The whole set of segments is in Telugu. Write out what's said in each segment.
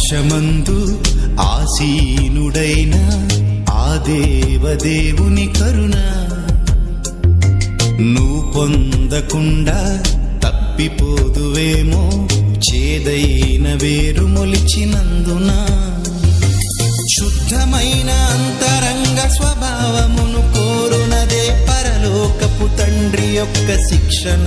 ఆకాశమందు ఆసీనుడైన ఆ దేవదేవుని కరుణ. నువ్వు పొందకుండా తప్పిపోదువేమో చేదైన వేరు మొలిచినందున. శుద్ధమైన అంతరంగ స్వభావమును కోరునదే పరలోకపు తండ్రి యొక్క శిక్షణ.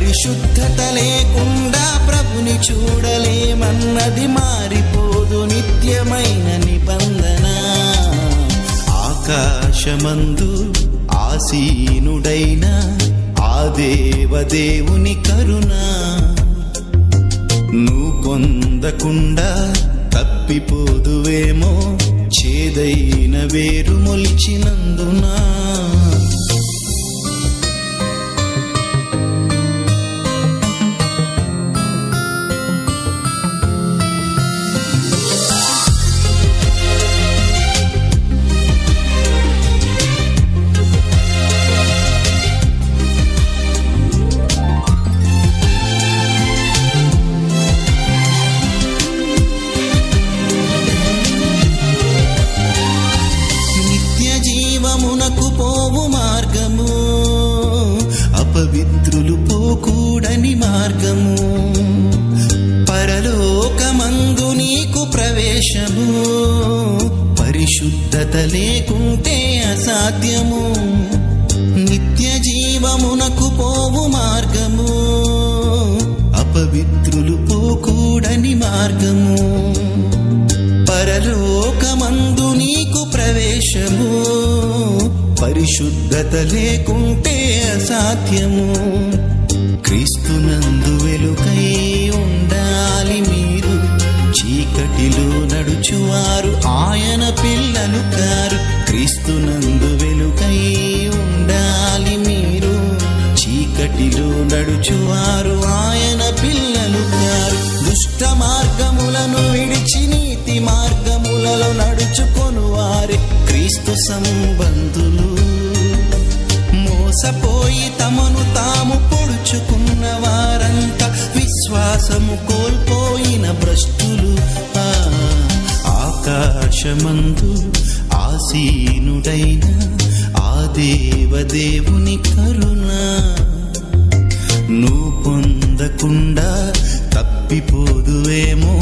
పరిశుద్ధత లేకుండా ప్రభుని చూడలేమన్నది మారిపోదు నిత్యమైన నిబంధన. ఆకాశమందు ఆసీనుడైన ఆ దేవదేవుని కరుణ. నువ్వు పొందకుండా తప్పిపోదువేమో చేదైన వేరు మొలిచినందునా. పరిశుద్ధత లేకుంటే అసాధ్యము. నిత్య జీవమునకు పోవు మార్గము. అపవిత్రులు పోకూడని మార్గము. పరలోకమందు నీకు ప్రవేశము. పరిశుద్ధత లేకుంటే అసాధ్యము. క్రీస్తునందు వెలుకై ఉండాలి మీరు. చీకటిలో నడుచువారు ఆయన పిల్లలు కారు. క్రీస్తునందు వెలుకై ఉండాలి మీరు. చీకటిలో నడుచువారు ఆయన పిల్లలు కారు. దుష్ట మార్గములను విడిచి నీతి మార్గములలో నడుచుకొను వారి క్రీస్తు సంబంధులు. మోసపోయి తమను తాము పొడుచుకున్న వారంతా విశ్వాసము ఆకాశమందు ఆసీనుడైన ఆ దేవదేవుని కరుణ నువ్వు పొందకుండా తప్పిపోదువేమో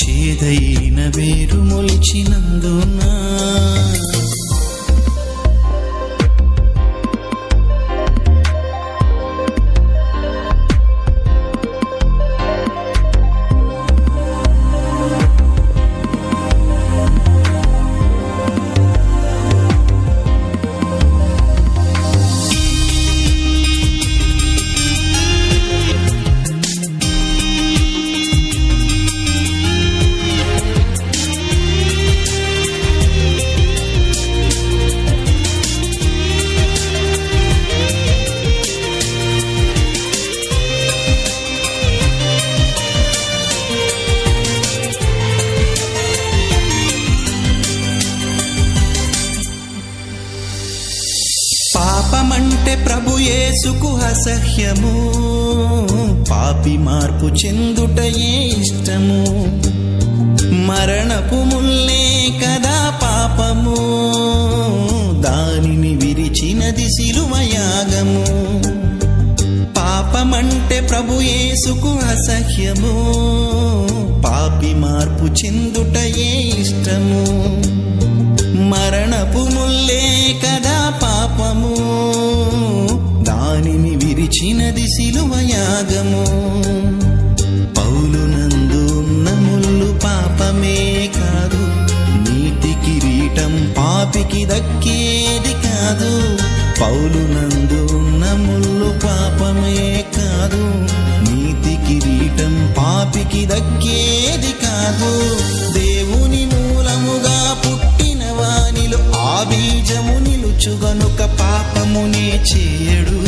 చేదైన వేరు మొలిచినందునా. పాపమంటే ప్రభు యేసుకు అసహ్యము పాపి మార్పు చెందుటయే ఇష్టము? మరణపు ముల్లే కదా పాపము. దానిని విరిచినది శిలువయాగము పాపమంటే ప్రభు యేసుకు అసహ్యము పాపి మార్పు చెందుట దానిని సిలువ యాగము. పౌలునందు ఉన్న ముళ్ళు పాపమే కాదు నీతి కిరీటం పాపికి దక్కేది కాదు. పౌలునందు ఉన్న ముళ్ళు పాపమే కాదు నీతి కిరీటం పాపికి దక్కేది కాదు. దేవుని మూలముగా పుట్టిన వానిలో ఆ బీజము నిలుచుగనుక పాపమునే చేయడు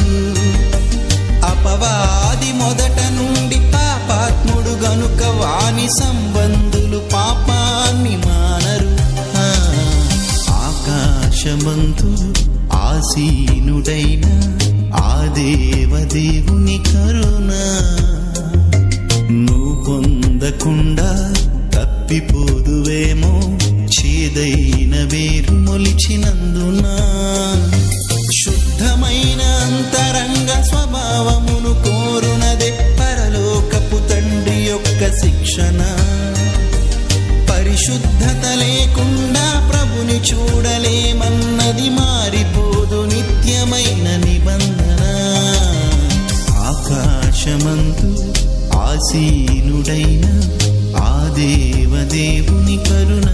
పాపవాది మొదట నుండి పాపాత్ముడు గనుక వాని సంబంధులు పాపాన్ని మానరు. ఆకాశమంతు ఆసీనుడైన ఆ దేవదేవుని కరుణ నువ్వు పొందకుండా తప్పిపోదువేమో చేదైన వేరు. ఆకాశమంతు ఆసీనుడైన ఆ దేవదేవుని కరుణ.